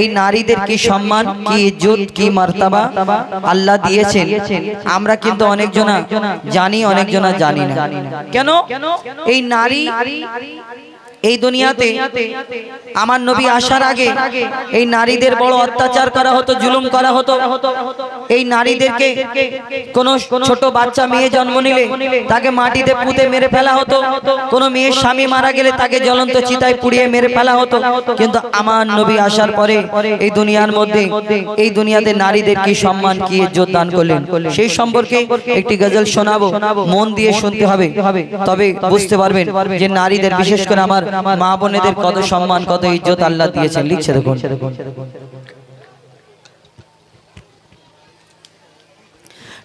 এই নারীদের কি সম্মান কি ইজ্জত কি মার্তাবা আল্লাহ দিয়েছেন। আমরা কিন্তু অনেকজনা জানি অনেকজনা জানি না। কেন? এই নারী এই দুনিয়াতে আমার নবী আসার আগে এই নারীদের বড় অত্যাচার করা হতো জুলুম করা হতো। এই নারীদেরকে কোন ছোট বাচ্চা মেয়ে জন্ম নিলে তাকে মাটিতে পুঁতে মেরে ফেলা হতো। কোন মেয়ের স্বামী মারা গেলে তাকে জ্বলন্ত চিতায় পুড়িয়ে মেরে ফেলা হতো। কিন্তু আমার নবী আসার পরে এই দুনিয়ার মধ্যে এই দুনিয়াতে নারীদের কি সম্মান কি ইজ্জত দান করলেন। সেই সম্পর্কে একটি গজল শোনাবো। মন দিয়ে শুনতে হবে। তবে বুঝতে পারবেন যে নারীদের বিশেষ করে আমার মা বোনেদের কত সম্মান কত ইজ্জত আল্লাহ দিয়েছেন লিখছে দেখুন।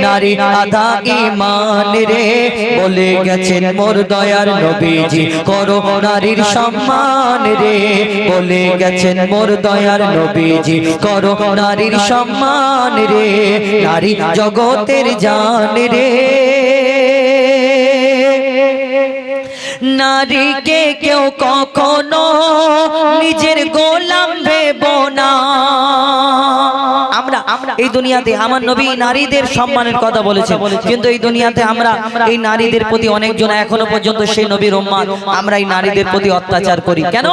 নারী আধা ইমান রে। বলে গেছেন মোর দয়ার নবীজি। করো নারীর সম্মান রে। বলে গেছেন মোর দয়ার নবীজি। করো নারীর সম্মান রে। নারী জগতের জান রে। নারীকে কেউ কখনো নিজের গোলাম ভেব না। এই দুনিয়াতে আমার নবী নারীদের সম্মানের কথা বলেছেন। কিন্তু এই দুনিয়াতে আমরা এই নারীদের প্রতি অনেকজন এখনও পর্যন্ত সেই নবীর উম্মাদ আমরা এই নারীদের প্রতি অত্যাচার করি। কেন?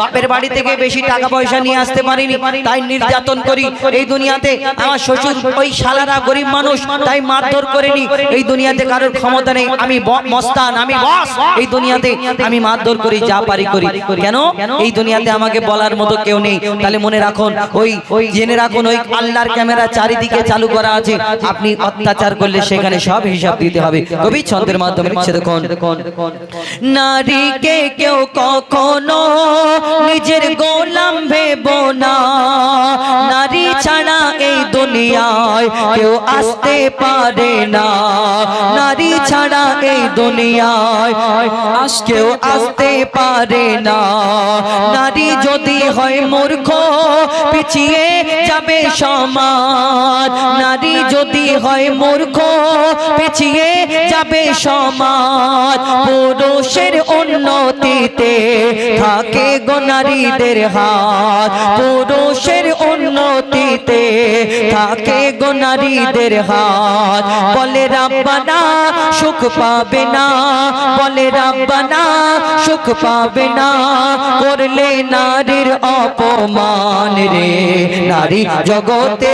বাপের বাড়ি থেকে বেশি টাকা পয়সা নিয়ে আসতে পারিনি তাই নির্যাতন করি। এই দুনিয়াতে আমার শ্বশুর ওই শালারা গরিব মানুষ তাই মারধর করিনি। এই দুনিয়াতে কারোর ক্ষমতা নেই। আমি মস্তান আমি বস। এই দুনিয়াতে আমি মারধর করি যা পারি করি। কেন? এই দুনিয়াতে আমাকে বলার মতো কেউ নেই। তাহলে মনে রাখুন ওই ওই জেনে রাখুন ওই আল্লাহর ক্যামেরা চারিদিকে চালু করা আছে। আপনি অত্যাচার করলে সেখানে সব হিসাব দিতে হবে। কবি ছন্দের মাধ্যমে লিখছে দেখুন। নারীকে কেউ কখনো নিজের গোলাম ভেব না। নারী ছাড়া এই দুনিয়ায় কেউ আসতে পারে না। নারী ছাড়া এই দুনিয়ায় আস কেউ আসতে পারে না। নারী যদি হয় মূর্খ, পিছিয়ে যাবে সমাজ। নারী যদি হয় মূর্খ পিছিয়ে যাবে সমাজ। পুরুষের উন্নতিতে থাকে গো নারীদের হাত। পুরুষের উন্নতিতে থাকে গো নারীদের হাত। বলে রাব্বানা সুখ পাবে না। বলে রাব্বানা সুখ পাবে না। করলে নারীর অপমান রে। নারী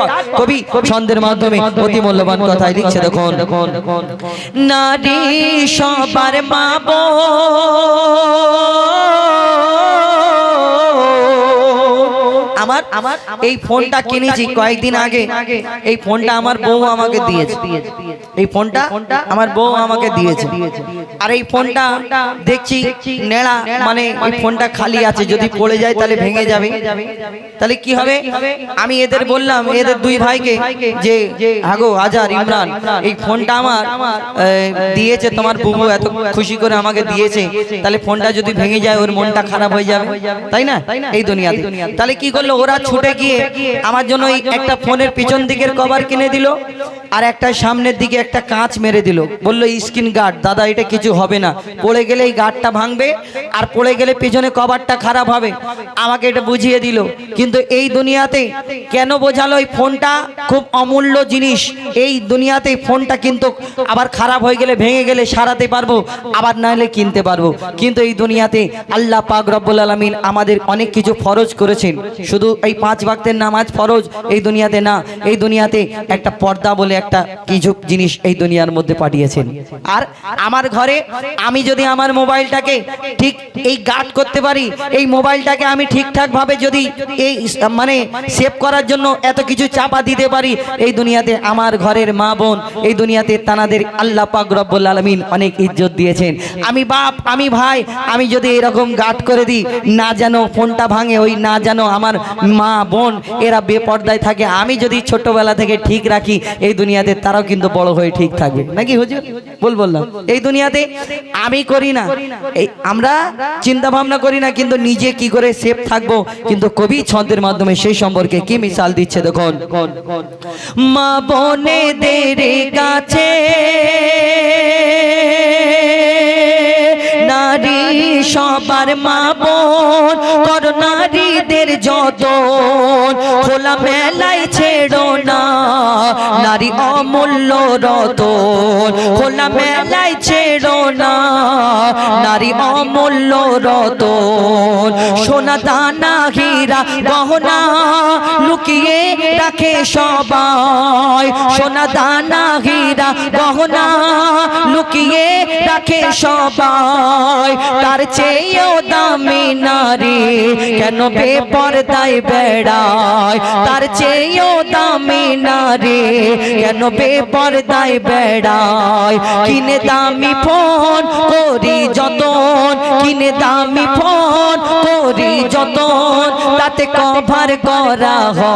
তারপর কবি ছন্দের মাধ্যমে অতি মূল্যবান কথাই লিখছে দেখুন। নারী সবার পাবো আমার এই ফোনটা কিনেছি কয়েকদিন আগে। এই ফোনটা আমার বউ আমাকে দিয়েছে। এই ফোনটা আমার বউ আমাকে দিয়েছে। আর এই ফোনটা দেখছি নেড়া মানে এই ফোনটা খালি আছে। যদি পড়ে যায় তাহলে ভেঙে যাবে। তাহলে কি হবে? আমি এদের বললাম এদের দুই ভাইকে যে হাগো আজার ইমরান এই ফোনটা আমার দিয়েছে তোমার বুবু এত খুশি করে আমাকে দিয়েছে। তাহলে ফোনটা যদি ভেঙে যায় ওর মনটা খারাপ হয়ে যাবে। তাই না? এই দুনিয়াতে। তাহলে কি করল ওরা ছুটে গিয়ে আমার জন্য একটা ফোনের পিছন দিকের কভার কিনে দিল আর একটা সামনের দিকে একটা কাঁচ মেরে দিল। বলল, স্ক্রিন গার্ড, দাদা, এটা কিছু হবে না। পড়ে গেলে এই গার্ডটা ভাঙবে আর পড়ে গেলে পিছনে কভারটা খারাপ হবে। আমাকে এটা বুঝিয়ে দিল। কিন্তু এই দুনিয়াতে কেন বোঝালো এই ফোনটা? খুব অমূল্য জিনিস। এই দুনিয়াতে ফোনটা কিন্তু আবার খারাপ হয়ে গেলে, ভেঙে গেলে সারাতে পারব, আবার নাহলে কিনতে পারব। কিন্তু এই দুনিয়াতে আল্লাহ পাক রব্বুল আলমিন আমাদের অনেক কিছু ফরজ করেছেন। শুধু এই পাঁচ বাক্তের নামাজ ফরজ, এই দুনিয়াতে না, এই দুনিয়াতে একটা পর্দা বলে একটা কিছু জিনিস এই দুনিয়ার মধ্যে পাঠিয়েছেন। আর আমার ঘরে আমি যদি আমার মোবাইলটাকে ঠিক এই গার্ড করতে পারি, এই মোবাইলটাকে আমি ঠিকঠাক ভাবে যদি এই মানে সেভ করার জন্য এত কিছু চাপা দিতে পারি, এই দুনিয়াতে আমার ঘরের মা বোন, এই দুনিয়াতে তানাদের আল্লাহ পাক রব্বুল আলমিন অনেক ইজ্জত দিয়েছেন। আমি বাপ, আমি ভাই, আমি যদি এরকম গার্ড করে দিই, না যেন ফোনটা ভাঙে, ওই না যেন আমার মা, বোন, এরা বেপর্দায় থাকে। আমি যদি ছোটবেলা থেকে ঠিক রাখি, এই দুনিয়াতে তারাও কিন্তু বড় হয়ে ঠিক থাকবে। নাকি হুজুর? বল বললাম। এই দুনিয়াতে আমি করি না। এই আমরা চিন্তা ভাবনা করি না, কিন্তু নিজে কি করে সেফ থাকব? কিন্তু কবি ছন্দের মাধ্যমে সেই সম্পর্কে কি মিশাল দিচ্ছে দেখুন। মা বোনেদের কাছে নারী সবার মা বোন, কর নারীদের যতন খোলা মেলায় ছেড়ো না। নারী অমূল্য রতন খোলা মেলায় ছেড়ো না। নারী অমূল্য রতন, সোনা দানা, হীরা, গহনা লুকিয়ে রাখে সবাই। সোনা দানা, হীরা, গহনা লুকিয়ে রাখে সবাই। তার চেয়েও দামি নারী কেন বেপরদায় বেড়ায়? তার চেয়েও দামি নারী কেন বেপরদায় বেড়ায়? কিনে দামি ফোন, করি যতন। কিনে দামি ফোন, করি যতন। তাতে কভার করা হয়।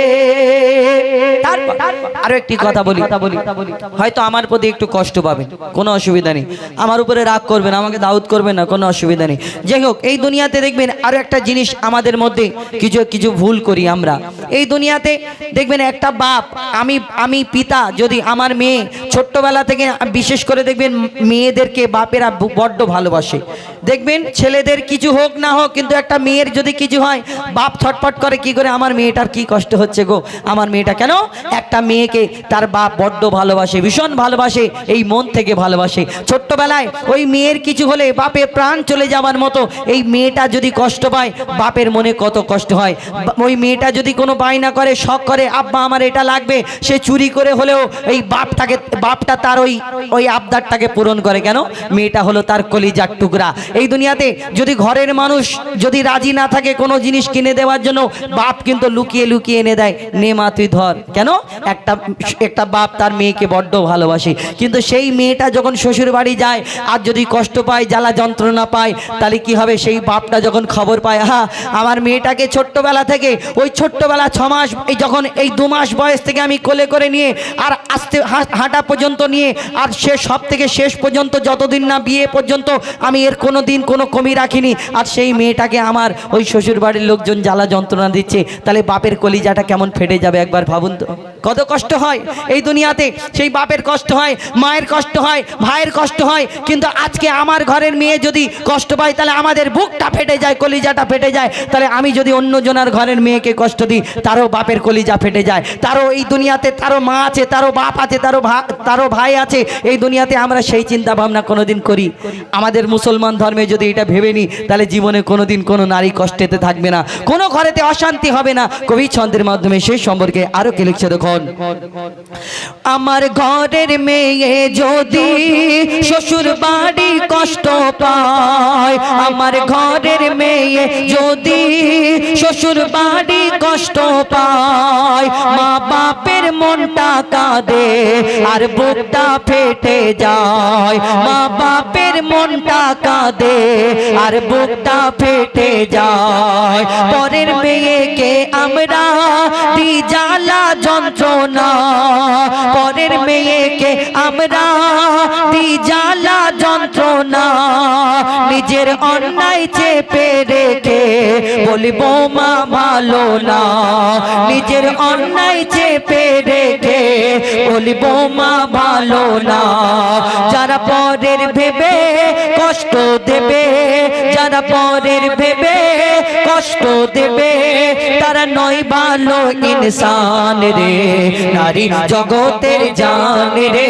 আরও একটি কথা বলি। হয়তো আমার প্রতি একটু কষ্ট পাবেন। কোনো অসুবিধা নেই। আমার উপরে রাগ করবেন আমাকে দাউদ করবেন না কোনো অসুবিধা নেই। যাই হোক এই দুনিয়াতে দেখবেন আরও একটা জিনিস আমাদের মধ্যে কিছু কিছু ভুল করি আমরা। এই দুনিয়াতে দেখবেন একটা বাপ আমি আমি পিতা যদি আমার মেয়ে ছোট্টবেলা থেকে বিশেষ করে দেখবেন মেয়েদেরকে বাপেরা বড্ড ভালোবাসে। দেখবেন ছেলেদের কিছু হোক না হোক কিন্তু একটা মেয়ের যদি কিছু হয় বাপ ছটফট করে কি করে আমার মেয়েটার কি কষ্ট হচ্ছে গো? আমার মেয়েটা কেন? একটা মেয়েকে তার বাপ বড্ড ভালোবাসে, ভীষণ ভালোবাসে, এই মন থেকে ভালোবাসে। ছোট্টবেলায় ওই মেয়ের কিছু হলে বাপের প্রাণ চলে যাওয়ার মতো এই মেয়েটা যদি কষ্ট পায়, বাপের মনে কত কষ্ট হয়। ওই মেয়েটা যদি কোনো বায়না করে, শখ করে, আব্বা, আমার এটা লাগবে। সে চুরি করে হলেও এই বাপটাকে, বাপটা তার ওই ওই আবদারটাকে পূরণ করে কেন? মেয়েটা হলো তার কলিজার টুকরা। এই দুনিয়াতে যদি ঘরের মানুষ যদি রাজি না থাকে কোনো জিনিস কিনে দেওয়ার জন্য, বাপ কিন্তু লুকিয়ে লুকিয়ে এনে দেয়, নে মা, তুই ধর। কেন? একটা একটা বাপ তার মেয়েকে বড্ড ভালোবাসে। কিন্তু সেই মেয়েটা যখন শ্বশুর বাড়ি যায়, আর যদি কষ্ট পায়, জ্বালা যন্ত্রণা পায়, তাহলে কি হবে? সেই বাপটা যখন খবর পায় হা আমার মেয়েটাকে ছোট্টবেলা থেকে, ওই ছোট্টবেলা ছ মাস, এই যখন এই দু মাস বয়স থেকে আমি কোলে করে নিয়ে, আর আসতে হাঁটা পর্যন্ত নিয়ে, আর সে সব থেকে শেষ পর্যন্ত যতদিন না বিয়ে পর্যন্ত আমি এর কোনো দিন কোনো কমি রাখিনি, আর সেই মেয়েটাকে আমার ওই শ্বশুর বাড়ির লোকজন জ্বালা যন্ত্রণা দিচ্ছে, তাহলে বাপের কলিজাটা কেমন ফেটে যাবে একবার ভাবুন তো? কত কষ্ট হয়। এই দুনিয়াতে সেই বাপের কষ্ট হয়, মায়ের কষ্ট হয়, ভাইয়ের কষ্ট হয়। কিন্তু আজকে আমার ঘরের মেয়ে যদি কষ্ট পায়, তাহলে আমাদের বুকটা ফেটে যায়, কলিজাটা ফেটে যায়। তাহলে আমি যদি অন্য জনের ঘরের মেয়েকে কষ্ট দিই, তারও বাপের কলিজা ফেটে যায়। তারও এই দুনিয়াতে তারও মা আছে, তারও বাপ আছে, তারও তারও ভাই আছে। এই দুনিয়াতে আমরা সেই চিন্তা ভাবনা কোনোদিন করি। আমাদের মুসলমান ধর্মে যদি এটা ভেবে নিই, তাহলে জীবনে কোনোদিন কোনো নারী কষ্টেতে থাকবে না। কোনো ঘরেতে অশান্তি হবে না। কবি ছন্দের মাধ্যমে সেই সম্পর্কে আরও কে লিখছে দেখুন। আমার ঘরের মেয়ে যদি শ্বশুর বাড়ি কষ্ট পায় আমার ঘরের মেয়ে যদি শ্বশুর বাড়ি কষ্ট পায়, মা বাপের মনটা কাঁদে আর বুকটা ফেটে যায়। মা বাপের মনটা কাঁদে আর বুকটা ফেটে যায়। পরের মেয়েকে আমরা দি জ্বালা যন্ত্রণা। পরের মেয়েকে আমরা দি জ্বালা যন্ত্রণা, নিজের অন্যায় চেপে রেখে বলিব, মা ভালো না নিজের অন্যায় চেপে রেখে মা ভালো না যারা পরের ভেবে কষ্ট দেবে, যারা পরের ভেবে কষ্ট দেবে, তারা নয় ভালো ইনসান রে, নারী জগতের জান রে।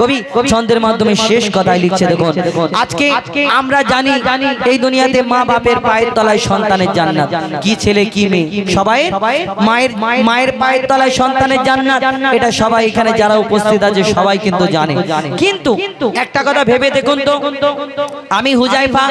কবি ছন্দের মাধ্যমে শেষ কথায় লিখছে দেখুন। আজকে আমরা জানি এই দুনিয়াতে মা বাপের পায়ের তলায় সন্তানের জান্নাত। কি ছেলে কি মেয়ে? সবাই? মায়ের মায়ের পায়ের তলায় সন্তানের জান্নাত। এটা সবাই এখানে যারা উপস্থিত আছে সবাই কিন্তু জানে। কিন্তু একটা কথা ভেবে দেখুন তো। আমি হুজাইফা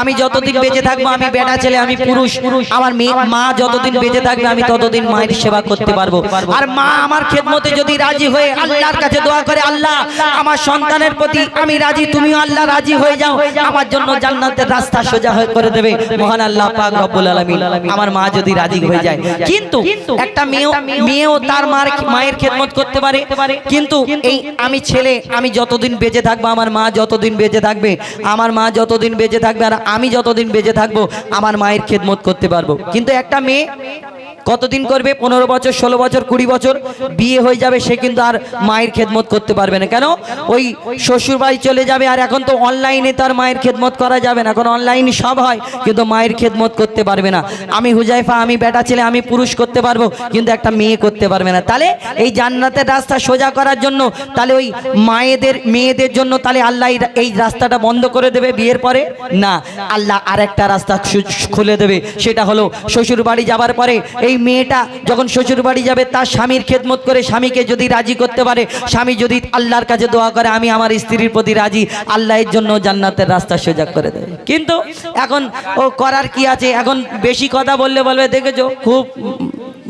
আমি যতদিন বেঁচে থাকব আমি বেটা ছেলে আমি পুরুষ। আমার মা যতদিন বেঁচে থাকবে আমি ততদিন মায়ের সেবা করতে পারব। আর মা আমার খেদমতে যদি রাজি হয়ে আল্লাহর কাছে দোয়া করে আল্লাহ আমার সন্তানের প্রতি আমি রাজি তুমিও আল্লাহ রাজি হয়ে যাও। আমার জন্য জান্নাতের রাস্তা সোজা হয়ে করে দেবে। মহান আল্লাহ পাক রব্বুল আলামিন আমার মা যদি রাজি হয়ে যায়। কিন্তু একটা মেয়েও মেয়েও তার মার মায়ের খেদমত করতে পারে। কিন্তু এই আমি ছেলে আমি যতদিন বেঁচে থাকব আমার মা যতদিন বেঁচে থাকবে আমার মা যতদিন বেঁচে থাকবে আর আমি যতদিন বেঁচে থাকব আমার মায়ের খেদমত করতে পারব। কিন্তু একটা মেয়ে কতদিন করবে? পনেরো বছর, ষোলো বছর, কুড়ি বছর? বিয়ে হয়ে যাবে, সে কিন্তু আর মায়ের খেদমত করতে পারবে না। কেন? ওই শ্বশুর বাড়ি চলে যাবে আর এখন তো অনলাইনে তার মায়ের খেদমত করা যাবে না। এখন অনলাইন সব হয়, কিন্তু মায়ের খেদমত করতে পারবে না। আমি হুজাইফা, আমি বেটা ছেলে, আমি পুরুষ করতে পারব, কিন্তু একটা মেয়ে করতে পারবে না। তাহলে এই জান্নাতের রাস্তা সোজা করার জন্য, তাহলে ওই মায়েদের, মেয়েদের জন্য তাহলে আল্লাহ এই- রাস্তাটা বন্ধ করে দেবে বিয়ের পরে? না। আল্লাহ আর একটা রাস্তা খুলে দেবে। সেটা হলো শ্বশুর বাড়ি যাবার পরে এই মেয়েটা যখন শ্বশুর বাড়ি যাবে, তার স্বামীর খেদমত করে স্বামীকে যদি রাজি করতে পারে, স্বামী যদি আল্লাহর কাছে দোয়া করে, আমি আমার স্ত্রীর প্রতি রাজি আল্লাহের জন্য জান্নাতের রাস্তা সোজা করে দেয় কিন্তু এখন ও করার কি আছে? এখন বেশি কথা বললে বলবে, দেখেছ? খুব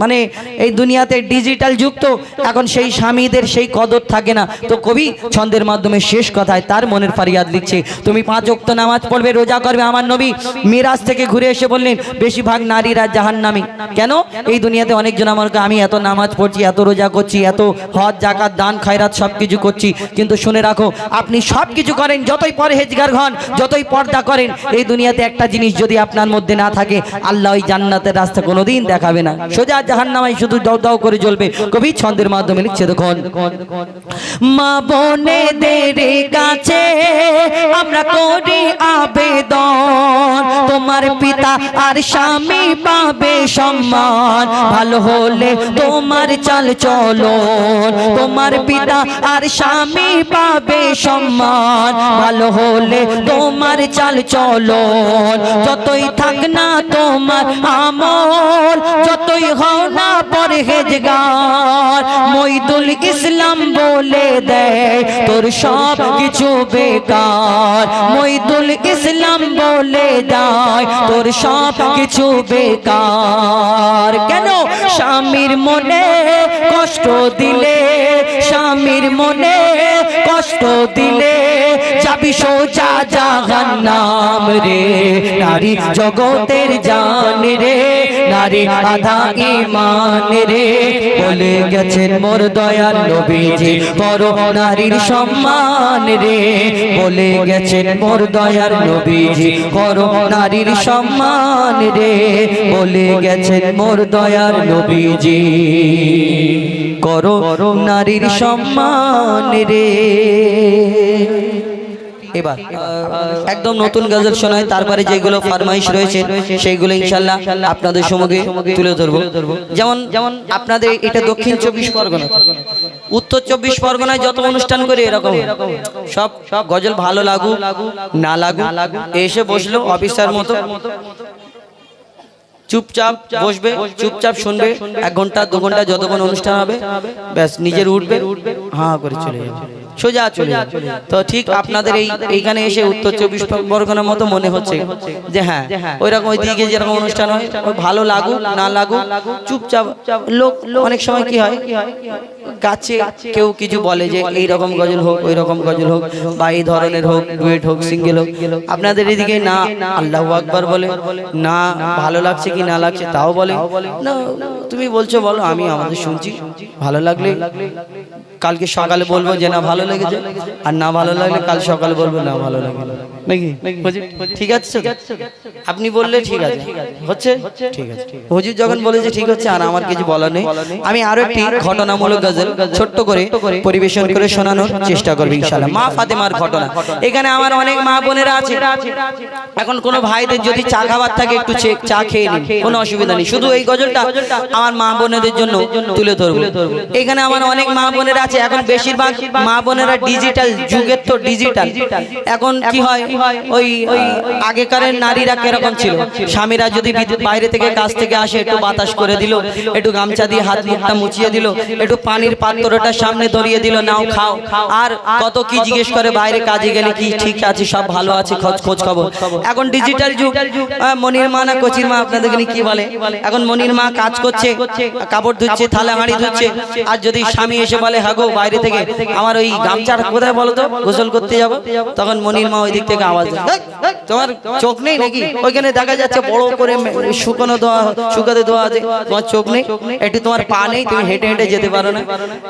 মানে এই দুনিয়াতে ডিজিটাল যুগ তো, এখন সেই স্বামীদের সেই কদর থাকে না। তো কবি ছন্দের মাধ্যমে শেষ কথায় তার মনের ফারিয়াদ লিখছে, তুমি পাঁচ অক্ত নামাজ পড়বে, রোজা করবে। আমার নবী মিরাজ থেকে ঘুরে এসে বললেন, বেশিরভাগ নারীরা জাহান্নামী। কেন? এই দুনিয়াতে অনেকজন আমাকে, আমি এত নামাজ পড়ছি, এত রোজা করছি, এত হজ জাকাত দান, খায়রাত সব কিছু করছি। কিন্তু শুনে রাখো, আপনি সব কিছু করেন, যতই পরহেজগার হন, যতই পর্দা করেন, এই দুনিয়াতে একটা জিনিস যদি আপনার মধ্যে না থাকে, আল্লাহ ওই জান্নাতের রাস্তা কোনোদিন দেখাবে না। সোজা জাহান্নামাই শুধু দাও দাও করে জ্বলবে। কবি ছন্দের মাধ্যমে লিখছে, দেখুন। মা বোনেদের কাছে আমরা করি আবেদন। তোমার পিতা আর স্বামী পাবে সম্মান। ভালো হলে তোমার চাল চলো তোমার পিতা আর স্বামী পাবে সম্মান। ভালো হলে তোমার চাল চলো যতই থাক না তোমার আমল, যতই হও না পরহেজগার মইদুল ইসলাম বলে দেয় তোর সব কিছু বেকার। মইদুল ইসলাম বলে দেয় তোর সব কিছু বেকার। কেন? স্বামীর মনে কষ্ট দিলে স্বামীর মনে কষ্ট দিলে যাবি সোজা জাহান্নাম রে। নারী জগতের জান রে, নারী আধা ইমান রে। বলে গেছেন মোর দয়াল নবীজি, বড় নারীর সম্মান রে। বলে গেছেন মোর দয়াল নবীজি, বড় নারীর সম্মান রে। বলে গেছেন মোর দয়াল নবীজি। করো নারীর সম্মান রে। এবার একদম নতুন গজল শোনায় তারপরে যেগুলো ফরমাইশ রয়েছে সেইগুলো ইনশাল্লাহ আপনাদের সম্মুখে তুলে ধরবো। যেমন যেমন আপনাদের এটা দক্ষিণ চব্বিশ পরগনা। উত্তর চব্বিশ পরগনায় যত অনুষ্ঠান করে এরকম। সব সব গজল ভালো লাগু না লাগু এসে বসল অফিসার মতো। চুপচাপ বসবে চুপচাপ শুনবে এক ঘণ্টা দু ঘণ্টা যতক্ষণ অনুষ্ঠান হবে ব্যাস নিজের উঠবে হ্যাঁ করে চলে যাবে। সোজা চলে তো ঠিক আপনাদের এই এইখানে এসে উত্তর চব্বিশ পরগনার মতো মনে হচ্ছে যে হ্যাঁ ওই রকম ওই দিকে যেরকম অনুষ্ঠান হয় ওই ভালো লাগুক না লাগুক চুপচাপ লোক অনেক সময় কি হয় গাছে কেউ কিছু বলে যে এই রকম গজল হোক ওই রকম গজল হোক বা এই ধরনের হোক ডুয়েট হোক সিঙ্গেল হোক। আপনাদের এদিকে না আল্লাহ আকবর বলে না ভালো লাগছে কি না লাগছে তাও বলে? না তুমি বলছো বলো আমি আমাদের শুনছি। ভালো লাগলে? কালকে সকালে বলব যে না ভালো লেগেছে। আর না ভালো লাগলে কাল সকালে বলব না ভালো লাগে নাকি? ঠিক আছে আপনি বললে ঠিক আছে। হচ্ছে? ঠিক আছে হুজুর যখন বলেছে ঠিক হচ্ছে আর আমার কিছু বলার নেই আমি আরও একটি ঘটনামূলক গজল ছোট্ট করে পরিবেশন করে শোনানোর চেষ্টা করব ইনশাআল্লাহ। মা ফাতেমার ঘটনা। এখানে আমার অনেক মা বোনেরা আছে। এখন কোনো ভাইদের যদি চা খাবার থাকে একটু চে- চা খেয়ে নিন। কোনো অসুবিধা নেই। শুধু এই গজলটা আমার মা বোনেদের জন্য তুলে ধরবো। এখানে আমার অনেক মা বোনেরা আছে। এখন বেশিরভাগ মা বোনেরা ডিজিটাল যুগের তো ডিজিটাল এখন কি হয়? ওই ওই আগেকারের নারীরা কীরকম ছিল? স্বামীরা যদি বাইরে থেকে কাজ থেকে আসে, একটু বাতাস করে দিল, একটু গামছা দিয়ে হাত মুখটা মুছিয়ে দিল, একটু পানির পাত্রটা সামনে ধরিয়ে দিল, নাও খাও। আর কত কি জিজ্ঞেস করে, বাইরে কাজে গেলে কি ঠিক আছে, সব ভালো আছে, খোঁজ খোঁজ খবর। এখন ডিজিটাল যুগ। মনির মা না কচির মা, আপনাদের এখানে কি বলে? এখন মনির মা কাজ করছে, কাপড় ধুচ্ছে, থালা হাঁড়ি ধুচ্ছে, আর যদি স্বামী এসে বলে হাগো বাইরে থেকে। আমার ওই গামছার কোথায় বলো তো? গোসল করতে যাব। তখন মনির মা ওই দিক থেকে আওয়াজ দেয়, "ধ্যাৎ, ধ্যাৎ, তোমার চোখ নেই নাকি? ওইখানে দেখা যাচ্ছে বড় করে শুকনো দোয়া শুকাতে দোয়া আছে। তোমার চোখ নেই? একটু তোমার পা নেই? তুমি হেঁটে হেঁটে যেতে পারো না?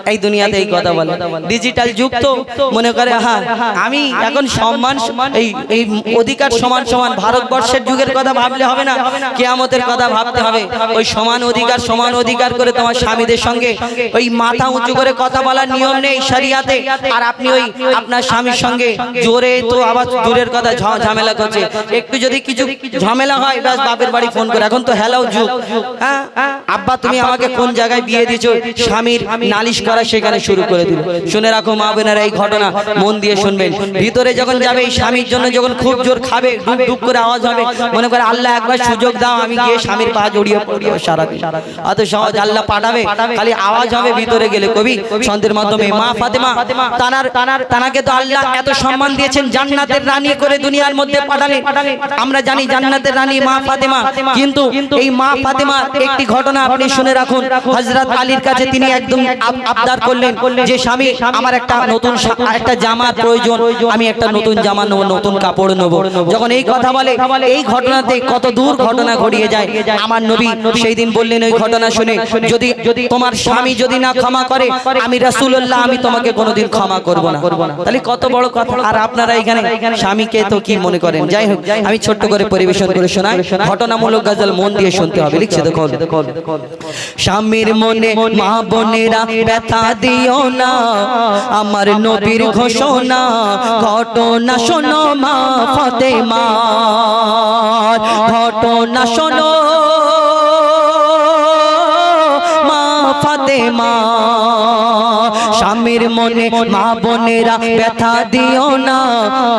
এই দুনিয়াতে এই কথা বলে। ডিজিটাল যুগ তো। মনে করে হ্যাঁ আমি এখন সম্মান এই এই অধিকার সমান সমান ভারতবর্ষের যুগের কথা ভাবলে হবে না। কেয়ামতের কথা ভাবতে হবে। ওই সমান অধিকার সমান অধিকার করে তোমার স্বামীদের সঙ্গে ওই মাথা উঁচু করে কথা বলার নিয়ম নেই শরিয়াতে। আর আপনি ওই আপনার স্বামীর সঙ্গে জোরে তো আবার দূরের কথা ঝামেলা করছে। একটু যদি কিছু ঝামেলা হয়, ব্যাস বাপের বাড়ি ফোন করে। এখন তো হেলাও যুগ। হ্যাঁ? আব্বা, তুমি আমাকে কোন জায়গায় বিয়ে দিছো স্বামীর নালিশ করা সেখানে শুরু করে দিল। শুনে রাখো মা বোনেরা, এই ঘটনা মন দিয়ে শুনবেন। ভিতরে যখন যাবে, এই স্বামীর জন্য যখন খুব জোর খাবে ডুব ডুব করে আওয়াজ হবে, মনে করে আল্লাহ একবার সুযোগ দাও, আমি গিয়ে স্বামীর পা জড়িয়ে পড়ি সারা অত সহজ আল্লাহ পাঠাবে, খালি আওয়াজ হবে ভিতরে গেলে কবি ছন্দের মাধ্যমে, মা ফাতেমা, তানার তানার তানাকে তো আল্লাহ এত সম্মান দিয়েছেন, জান্নাতের রানী করে দুনিয়ার মধ্যে পাঠালেন। আমরা জানি জান্নাতের রানী মা ফাতেমা, কিন্তু এই মা ফাতেমা একটি ঘটনা আপনি শুনে রাখুন। হযরত আলীর কাছে তিনি একদম আবদার করলেন যে, স্বামী, আমার একটা নতুন একটা জামার প্রয়োজন, আমি একটা নতুন জামা নেব, নতুন কাপড় নেব। যখন এই কথা বলে, এই ঘটনাতে কত দূর ঘটনা ঘটিয়ে যায়। আমার নবী সেই দিন বললেন, ওই ঘটনা শুনে যদি যদি তোমার স্বামী যদি না ক্ষমা করে, আমি রাসূলুল্লাহ, আমি তোমাকে কোনোদিন ক্ষমা করব না। তাহলে কত বড় কথা। আর আপনারা এখানে স্বামীকে তো কি মনে করেন। যাই হোক, আমি ছোট্ট করে পরিবেশন করে শোনাই। ঘটনামূলক গজল মন দিয়ে শুনতে হবে, লিখছে দেখো। স্বামীর মনে, মা বোনেরা ব্যথা দিও না। আমার নবীর ঘোষণা, ঘটনা শোনো মা ফাতেমা। ঘটনা শোনো মা ফাতেমা। স্বামীর মনে মা বোনেরা ব্যথা দিও না।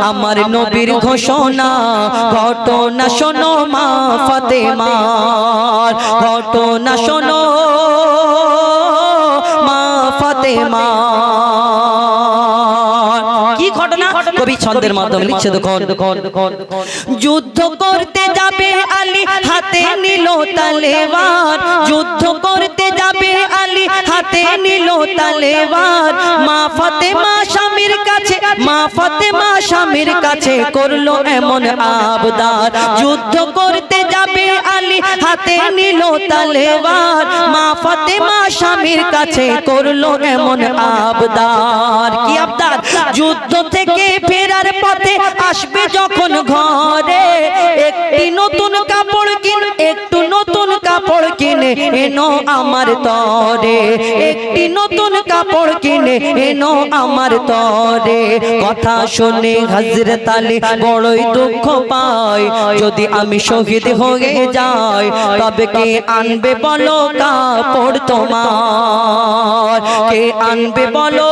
আমার নবীর ঘোষণা, ঘটনা শোনো মা ফাতেমা। ঘটনা শোনো মা ফাতেমা। কি ঘটনা? ছন্দের মাধ্যমে লিখছে যুদ্ধ করতে যাবে আলী, হাতে নিল তালেবার যুদ্ধ করতে হাতে নিল তালেবার মা ফাতেমা স্বামীর কাছে, মা ফাতেমা স্বামীর কাছে করল এমন আবদার। যুদ্ধ করতে যাবে আলী, হাতে নিল তালেবার মা ফাতেমা স্বামীর কাছে করল এমন আবদার। কি আবদার? যুদ্ধ থেকে ফেরার পথে আসবে যখন ঘরে। একটি নতুন কাপড় কিন, একটু কিনে এনো আমার তরে। একটি নতুন কাপড় কিনে এনো আমার তরে। কথা শুনে হজরত আলী বড়ই দুঃখ পায়। যদি আমি শহীদ হয়ে যাই তবে কে আনবে বলো কাপড় তোমার? কে আনবে বলো?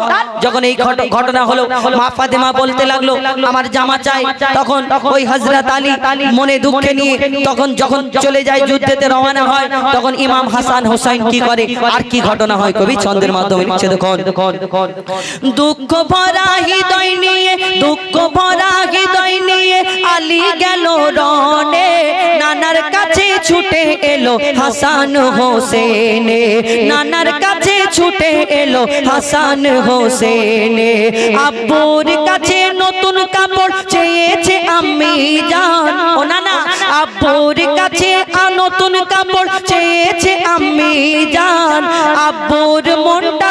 যখন এই ঘটনা হলো মা ফাতেমা বলতে লাগল আমার জামা চাই। তখন ওই হজরত আলী মনে দুঃখে নিয়ে তখন যখন চলে যায় যুদ্ধেতে রওনা হয় তখন ইমাম হাসান হোসাইন কি করে? আর কি ঘটনা হয়? কবি ছন্দের মাধ্যমে লিখছে দেখুন। দুঃখ ভরা হৃদয় নিয়ে দুঃখ ভরা হৃদয় নিয়ে আলী গেল রনে নানার কাছে ছুটে এলো হাসান হোসেনে। নানার কাছে ছুটে এলো হাসান হোসেনে। আব্বুর কাছে নতুন কাপড় চেয়েছে আমি জান। ও না না আব্বুর কাছে নতুন কাপড় চেয়েছে আমি জান। আব্বুর মনটা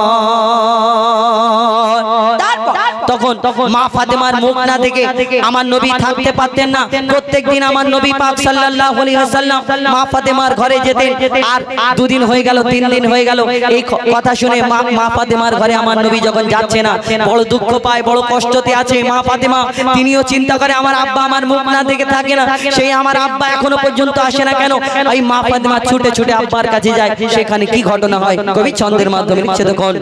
মা ফাতেমার মুখ না দেখে আমার নবী থাকতে পারতেন না। প্রত্যেক দিন আমার নবী পাক সাল্লাল্লাহু আলাইহি ওয়াসাল্লাম মা ফাতেমার ঘরে যেতেন। আর দুদিন হয়ে গেল তিন দিন হয়ে গেল। এই কথা শুনে মা মা ফাতেমার ঘরে আমার নবী যখন যাচ্ছে না বড় দুঃখ পায় বড় কষ্টতে আছে মা ফাতেমা। তিনিও চিন্তা করে আমার আব্বা আমার মুখ না দেখে থাকে না। সেই আমার আব্বা এখনও পর্যন্ত আসে না কেন? এই মা ফাতেমা ছুটে ছুটে আব্বার কাছে যায় সেখানে কি ঘটনা হয়? কবি ছন্দের মাধ্যমে লিখছে দেখুন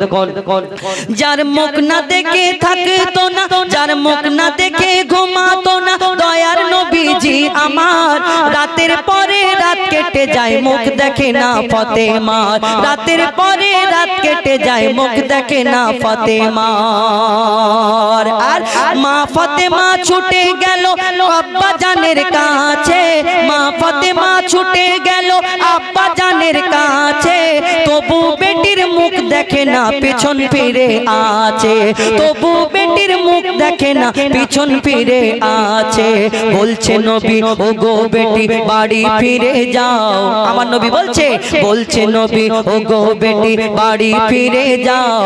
যার মুখ না দেখে থাকতো না, যার মুখ না দেখে ঘুমাতো না, দয়ার নবীজি আমার। রাতের পরে রাত কেটে যায়, মুখ দেখে না ফতেমা রাতের পরে রাত কেটে যায়, মুখ দেখে না আর মা ছুটে গেল আব্বা জানের কাছে। মা ছুটে গেল আব্বা জানের কাছে। তবু বেটির মুখ দেখে না, পেছন ফিরে আছে। তবু বেটির মুখ দেখে না, পিছন ফিরে আছে। বলছে নবী ও গো বেটি, বাড়ি ফিরে যাও। আমার নবী বলছে বলছে নবী ও গো বেটি, বাড়ি ফিরে যাও।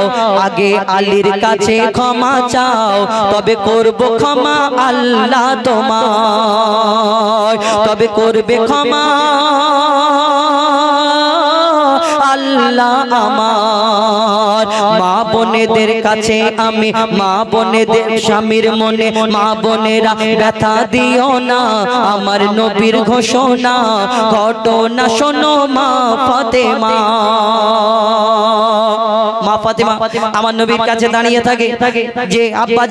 আগে আলীর কাছে ক্ষমা চাও, তবে করব ক্ষমা আল্লাহ তোমার। তবে করবে ক্ষমা আল্লাহ আমার। মা বোনেদের কাছে আমি মা বোনেদের স্বামীর মনে মা বোনেরা ব্যথা দিও না। আমার নবীর ঘোষণা, ঘটনা শোনো মা ফাতেমা। মা আমার নবীর কাছে দাঁড়িয়ে থাকে যে, আব্বা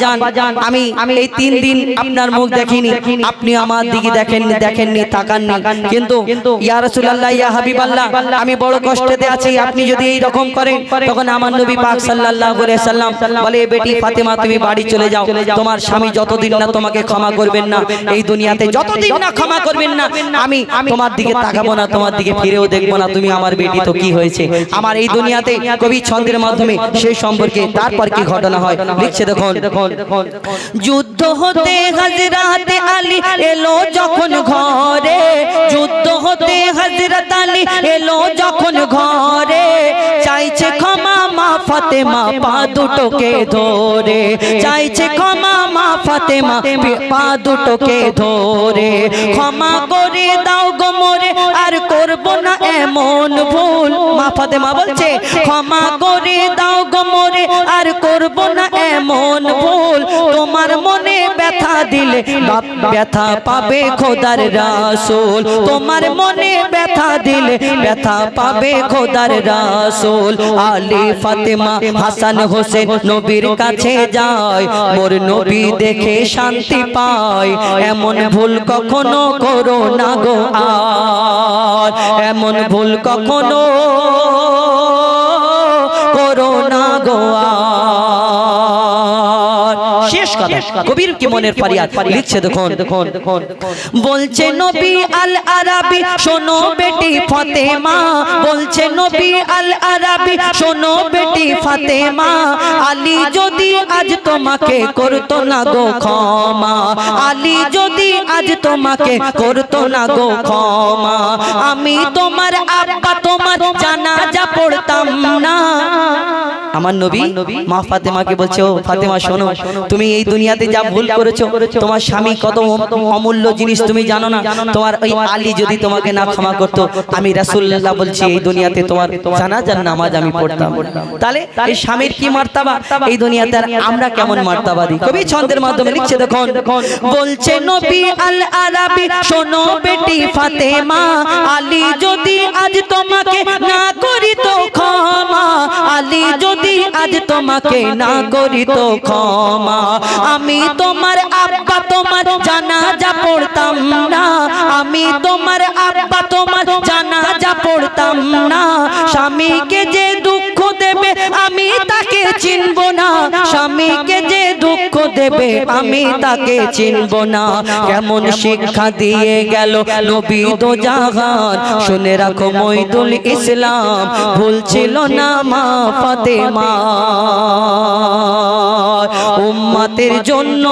আমি আমি এই তিন দিন আপনার মুখ দেখিনি। আপনি আমার দিকে দেখেননি দেখেননি, তাকাননি। কিন্তু ইয়া ইয়া হাবিবাল্লাহ, আমি বড় আছি। আপনি যদি এই রকম করেন, তখন আমার নবী পাক আলাইহি সাল্লাম বলে বেটি ফাতেমা তুমি বাড়ি চলে যাও। তোমার স্বামী যতদিন না তোমাকে ক্ষমা করবেন না এই দুনিয়াতে যতদিন না ক্ষমা করবেন না আমি তোমার দিকে তাকাবো না তোমার দিকে ফিরেও দেখব না তুমি আমার বেটি তো কি হয়েছে? আমার এই দুনিয়াতে কবি ছন্দের মাধ্যমে সেই সম্পর্কে তারপর কি ঘটনা হয়? লিখছে দেখুন। যুদ্ধ হতে হজরত আলী এলো যখন ঘরে। যুদ্ধ হতে হজরত আলী এলো যখন ঘরে। চাইছে ক্ষমা মা ফাতেমা, পা দুটোকে ধরে। চাইছে ক্ষমা, মা ফাতেমা, পা দুটোকে ধরে। ক্ষমা করে দাও গো মোরে, আর করব না এমন ভুল। মা ফাতেমা বলছে, ক্ষমা করে দাও গো মোরে, আর করব না এমন ভুল। তোমার মনে ব্যথা দিলে বাপ ব্যথা পাবে খোদার রাসূল। তোমার মনে ব্যথা দিলে ব্যথা পাবে খোদার রাসূল। আলী ফাতেমা হাসান হোসেন নবীর কাছে যায়। মোর নবী দেখে শান্তি পায়। এমন ভুল কখনো করো না গো আর। এমন ভুল কখনো কবির কি মনের ফারিয়াদ? লিখছে দেখুন। দেখুন দেখুন। বলছে নবী আল আরাবি শোনো বেটি ফাতেমা। বলছে নবী আল আরাবি শোনো বেটি ফাতেমা। আলী যদি আজ তোমাকে করতো না গো ক্ষমা। আলী যদি আজ তোমাকে করতো না গো ক্ষমা। আমি তোমার আব্বা তোমার জানাজা পড়তাম না। আমার নবী মা ফাতেমাকে বলছে ও ফাতেমা শোনো তুমি এই দুনিয়াতে যা ভুল করেছ, তোমার স্বামী কত অমূল্য জিনিস তুমি জানো না, তোমার ওই আলী যদি তোমাকে না ক্ষমা করতো, আমি রাসূলুল্লাহ বলছি, এই দুনিয়াতে তোমার জানাজার নামাজ আমি পড়তাম। তাহলে এই স্বামীর কি মার্তাবা? এই দুনিয়াতে আমরা কেমন মার্তাবা দিই কবি ছন্দের মাধ্যমে লিখছে দেখুন, বলছে নবী আল আরাবি শোনো বেটি ফাতেমা, আলী যদি আজ তোমাকে না তোমাকে না করি তো ক্ষমা। আমি তোমার আব্বা, তোমার জানাজা পড়তাম না। আমি তোমার আব্বা, তোমার জানাজা পড়তাম না। স্বামীকে যে দুঃখ দেবে, আমি তাকে চিনব না। স্বামীকে যে দুঃখ দেবে, আমি তাকে চিনব না। কেমন শিক্ষা দিয়ে গেল নবী দো জাহান শুনে রাখো মইদুল ইসলাম, ভুল ছিল না মা ফাতেমা। উম্মাতের জন্য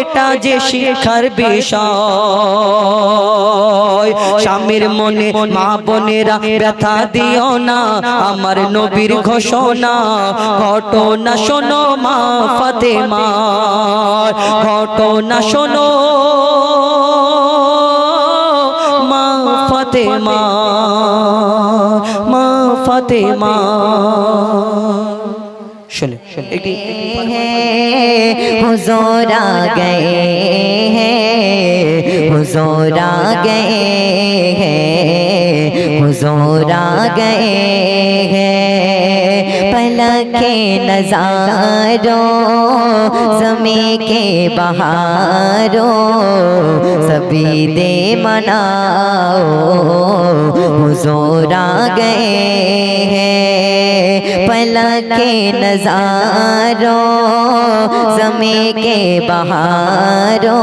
এটা যে শিক্ষার বিষয়। স্বামীর মনে মা বোনেরা ব্যথা দিও না, আমার নবীর ঘোষণা ঘটনা ঘটনা শোনো মা ফাতেমা, ঘটনা শোনো মা ফাতেমা মা ফাতেমা। শুনে শুনে, একটি হুজুর আ গয়ে হ্যাঁ হুজুর আ গয়ে হ্যাঁ হুজুর আ গয়ে হ্যাঁ پلک کے نظاروں زمیں کے بہاروں سبھی دے مناؤ حضور آ گئے ہیں۔ پلک کے نظاروں زمیں کے بہاروں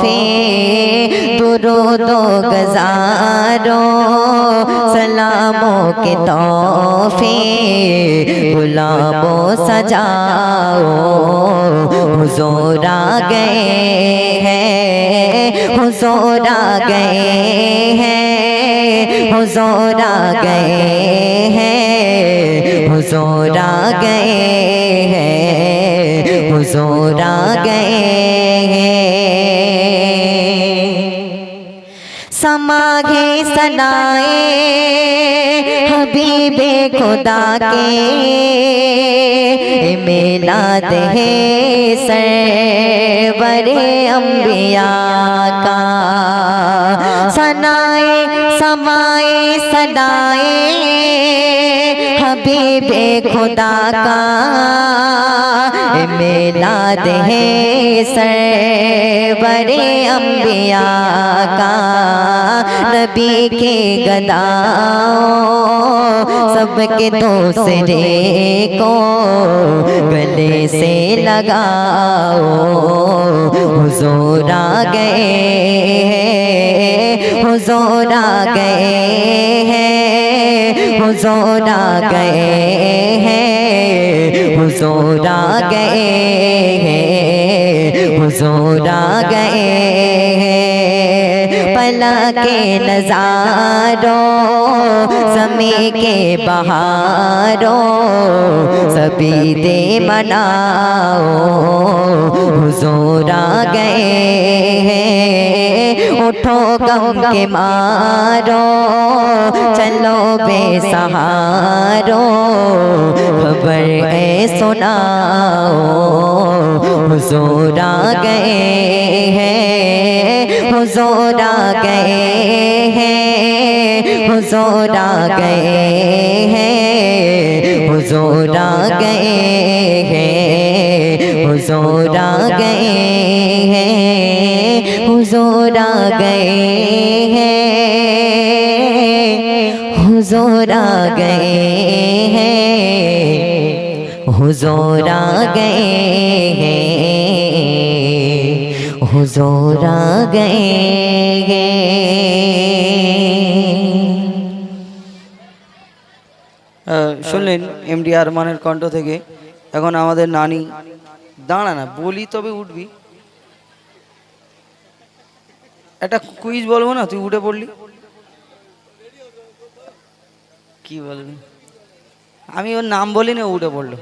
فی درود و گزاروں سلاموں کے توفی غلاموں سجاؤ، حضور آ گئے ہیں، حضور آ گئے ہیں، حضور آ گئے ہیں، حضور آ گئے ہیں، حضور آ گئے ہیں۔ سماگے سنائے حبیب خدا کے میلاد ہے سرور انبیاء کا۔ سنائے، سمائے، سدائے حبیب خدا کا۔ میلاد ہے سرور انبیاء کا۔ نبی کے گداؤں سب کے دوسرے کو گلے سے لگاؤ حضور آ گئے حضور آ گئے ہیں، حضور آ گئے ہیں۔ حضور آ گئے ہیں، حضور آ گئے ہیں۔ بلا کے نظاروں سمے کے بہاروں، سبھی دے مناؤ حضور آ گئے ہیں، اٹھو گم کے مارو چلو بے سہارو خبر اے سناؤ حضور آ گئے حضور آ گئے ہیں، حضور آ گئے ہیں، حضور آ گئے ہیں، حضور آ گئے ہیں، حضور آ گئے ہیں، حضور آ گئے ہیں، حضور آ گئے ہیں۔ हुजूर आ गए हैं আহ, শুনলেন এমডি আরমানের কণ্ঠ থেকে এখন আমাদের নানি দাঁড়া না বলি তবে উঠবি একটা কুইজ বলবো না তুই উঠে পড়লি কি বলবি আমি ওর নাম বলি না ও উঠে পড়লো